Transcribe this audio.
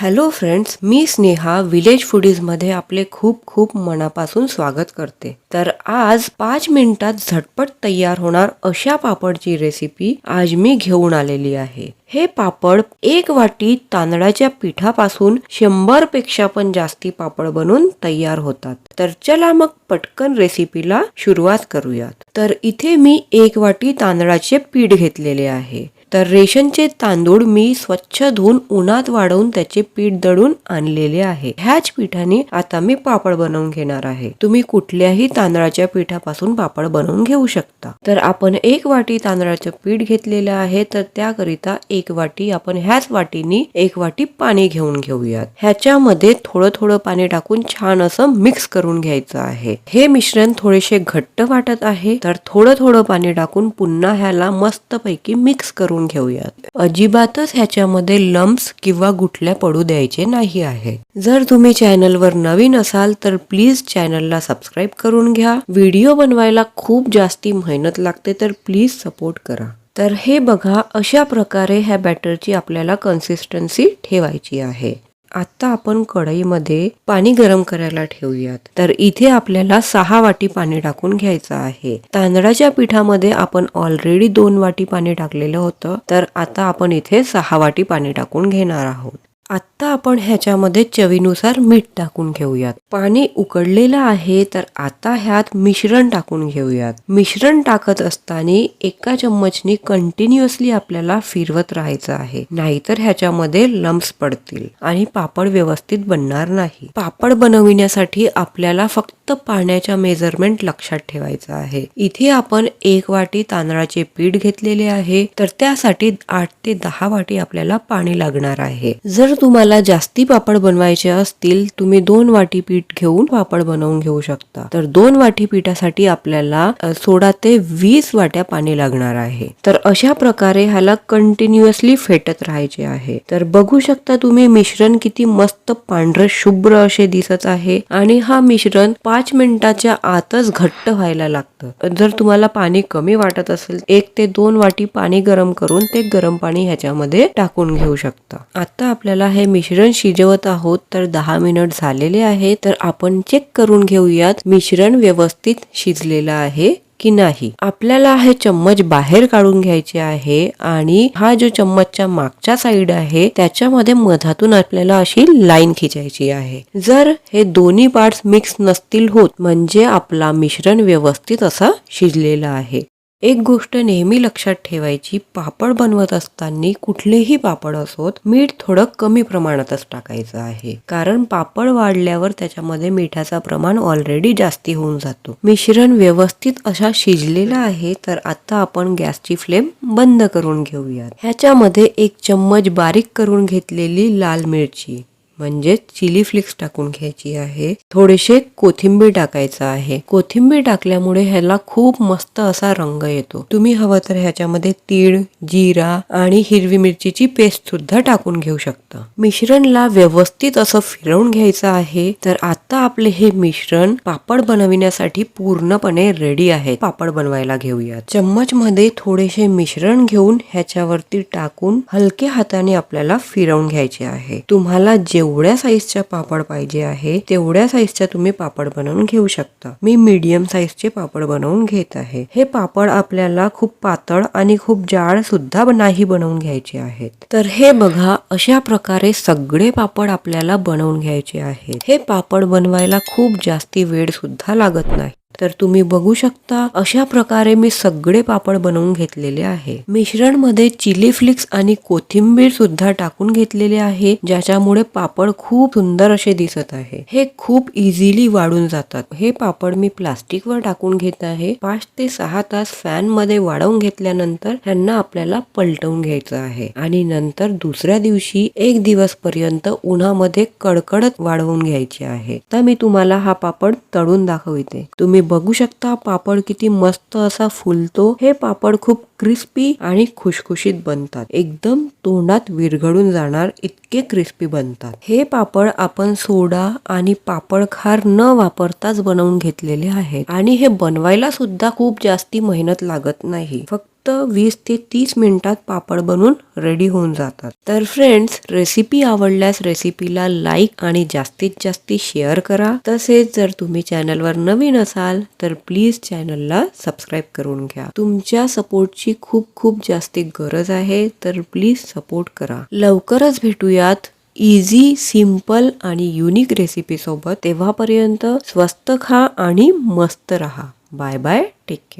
Hello friends मी Sneha village फुडीजमध्ये आपले खूप खूप मनापासून स्वागत करते. तर आज पाच मिनिटात झटपट तयार होणार अशा पापडची रेसिपी आज मी घेऊन आलेली आहे. हे पापड एक वाटी तांदळाच्या पिठापासून शंभरपेक्षा पण जास्ती पापड बनून तयार होतात. तर चला मग पटकन रेसिपीला सुरुवात करूयात. तर इथे मी एक वाटी तांदळाचे पीठ घेतलेले आहे. तर रेशनचे तांदूळ मी स्वच्छ धुवून उन्हात वाढवून त्याचे पीठ दळून आणलेले आहे. ह्याच पिठाने आता मी पापड बनवून घेणार आहे. तुम्ही कुठल्याही तांदळाच्या पिठापासून पापड बनवून घेऊ शकता. तर आपण एक वाटी तांदळाचं पीठ घेतलेलं आहे तर त्याकरिता एक वाटी आपण ह्याच वाटीनी एक वाटी पाणी घेऊन घेऊयात. ह्याच्यामध्ये थोडं थोडं पाणी टाकून छान असं मिक्स करून घ्यायचं आहे. हे मिश्रण थोडेसे घट्ट वाटत आहे तर थोडं थोडं पाणी टाकून पुन्हा ह्याला मस्तपैकी मिक्स करून घेऊयात. अजिबातच ह्याच्यामध्ये लम्प्स किंवा गुठल्या पडू द्यायचे नाही आहे जर तुम्ही चॅनलवर नवीन असाल तर प्लीज चॅनलला सबस्क्राईब करून घ्या. व्हिडिओ बनवायला खूप जास्ती मेहनत लागते तर प्लीज सपोर्ट करा. तर हे बघा अशा प्रकारे ह्या बॅटरची आपल्याला कन्सिस्टन्सी ठेवायची आहे. आता आपण कढईमध्ये पाणी गरम करायला ठेवूयात. तर इथे आपल्याला सहा वाटी पाणी टाकून घ्यायचं आहे. तांदळाच्या पिठामध्ये आपण ऑलरेडी दोन वाटी पाणी टाकलेलं होतं. तर आता आपण इथे सहा वाटी पाणी टाकून घेणार आहोत. आत्ता आपण ह्याच्यामध्ये चवीनुसार मीठ टाकून घेऊयात. पाणी उकडलेलं आहे तर आता ह्यात मिश्रण टाकून घेऊयात. मिश्रण टाकत असताना एका चम्मचनी कंटिन्युअसली आपल्याला फिरवत राहायचं आहे. नाहीतर ह्याच्यामध्ये लम्स पडतील आणि पापड व्यवस्थित बनणार नाही. पापड बनविण्यासाठी आपल्याला फक्त पाण्याच्या मेजरमेंट लक्षात ठेवायचं आहे. इथे आपण एक वाटी तांदळाचे पीठ घेतलेले आहे. तर त्यासाठी आठ ते दहा वाटी आपल्याला पाणी लागणार आहे. जर तुम्हाला जास्ती पापड बनवायचे असतील तुम्ही दोन वाटी पीठ घेऊन पापड बनवून घेऊ शकता. तर दोन वाटी पिठासाठी आपल्याला सोळा ते वीस वाट्या पाणी लागणार आहे. तर अशा प्रकारे ह्याला कंटिन्युअसली फेटत राहायचे आहे. तर बघू शकता तुम्ही मिश्रण किती मस्त पांढर शुभ्र असे दिसत आहे आणि हा मिश्रण पाच मिनिटाच्या आतच घट्ट व्हायला लागतं. जर तुम्हाला पाणी कमी वाटत असेल एक ते दोन वाटी पाणी गरम करून ते गरम पाणी ह्याच्यामध्ये टाकून घेऊ शकता. आता आपल्याला हे मिश्रण शिजवत आहोत तर दहा मिनिट झालेले आहे तर आपण चेक करून घेऊयात मिश्रण व्यवस्थित शिजलेलं आहे की नाही. आपल्याला हे चम्मच बाहेर काढून घ्यायचे आहे आणि हा जो चम्मचच्या मागच्या साईड आहे त्याच्यामध्ये मधातून आपल्याला अशी लाईन खिचायची आहे. जर हे दोन्ही पार्ट्स मिक्स नसतील होत म्हणजे आपला मिश्रण व्यवस्थित असा शिजलेला आहे. एक गोष्ट नेहमी लक्षात ठेवायची पापड बनवत असताना कुठलेही पापड असोत मीठ थोडं कमी प्रमाणातच टाकायचं आहे. कारण पापड वाढल्यावर त्याच्यामध्ये मिठाचा प्रमाण ऑलरेडी जास्ती होऊन जातो. मिश्रण व्यवस्थित अशा शिजलेला आहे तर आता आपण गॅसची फ्लेम बंद करून घेऊयात. ह्याच्यामध्ये एक चम्मच बारीक करून घेतलेली लाल मिरची म्हणजे चिली फ्लेक्स टाकून घ्यायची आहे. थोडेसे कोथिंबीर टाकायचं आहे. कोथिंबीर टाकल्यामुळे ह्याला खूप मस्त असा रंग येतो. तुम्ही हवं तर ह्याच्यामध्ये तीळ जिरा आणि हिरवी मिरचीची पेस्ट सुद्धा टाकून घेऊ शकता. मिश्रणला व्यवस्थित असं फिरवून घ्यायचं आहे. तर आता आपले हे मिश्रण पापड बनविण्यासाठी पूर्णपणे रेडी आहे. पापड बनवायला घेऊयात. चम्मच मध्ये थोडेसे मिश्रण घेऊन ह्याच्यावरती टाकून हलक्या हाताने आपल्याला फिरवून घ्यायचे आहे. तुम्हाला जेव जेवढ्या साईजच्या पापड पाहिजे आहे तेवढ्या साईजच्या तुम्ही पापड बनवून घेऊ शकता. मी मीडियम साईजचे पापड बनवून घेत आहे. हे पापड आपल्याला खूप पातळ आणि खूप जाड सुद्धा नाही बनवून घ्यायचे आहेत. तर हे बघा अशा प्रकारे सगळे पापड आपल्याला बनवून घ्यायचे आहेत. हे पापड बनवायला खूप जास्ती वेळ सुद्धा लागत नाही. तर तुम्ही बघू शकता अशा प्रकारे मी सगळे पापड बनवून घेतलेले आहे. मिश्रणमध्ये चिली फ्लिक्स आणि कोथिंबीर सुद्धा टाकून घेतलेले आहे ज्याच्यामुळे पापड खूप सुंदर असे दिसत आहे. हे खूप इझिली वाढून जातात. हे पापड मी प्लास्टिक वर टाकून घेत आहे. पाच ते सहा तास फॅनमध्ये वाढवून घेतल्यानंतर त्यांना आपल्याला पलटवून घ्यायचं आहे. आणि नंतर दुसऱ्या दिवशी एक दिवस पर्यंत उन्हामध्ये कडकडत वाढवून घ्यायचे आहे. तर मी तुम्हाला हा पापड तळून दाखवते. तुम्ही बघू शकता पापड किती मस्त असा फुलतो. हे पापड खूप क्रिस्पी आणि खुशखुशीत बनतात. एकदम तोंडात विरघळून जाणार इतके क्रिस्पी बनतात. हे पापड आपण सोडा आणि पापड खार न वापरताच बनवून घेतलेले आहेत. आणि हे बनवायला सुद्धा खूप जास्ती मेहनत लागत नाही. फक्त फक्त वीस ते तीस मिनिटात पापड बनून रेडी होऊन जातात. तर फ्रेंड्स रेसिपी आवडल्यास रेसिपीला लाईक आणि जास्तीत जास्त शेअर करा. तसेच जर तुम्ही चॅनलवर नवीन असाल तर प्लीज चॅनलला सबस्क्राईब करून घ्या. तुमच्या सपोर्टची खूप खूप जास्ती गरज आहे तर प्लीज सपोर्ट करा. लवकरच भेटूयात इझी सिंपल आणि युनिक रेसिपीसोबत तेव्हापर्यंत स्वस्त खा आणि मस्त रहा. Bye bye take care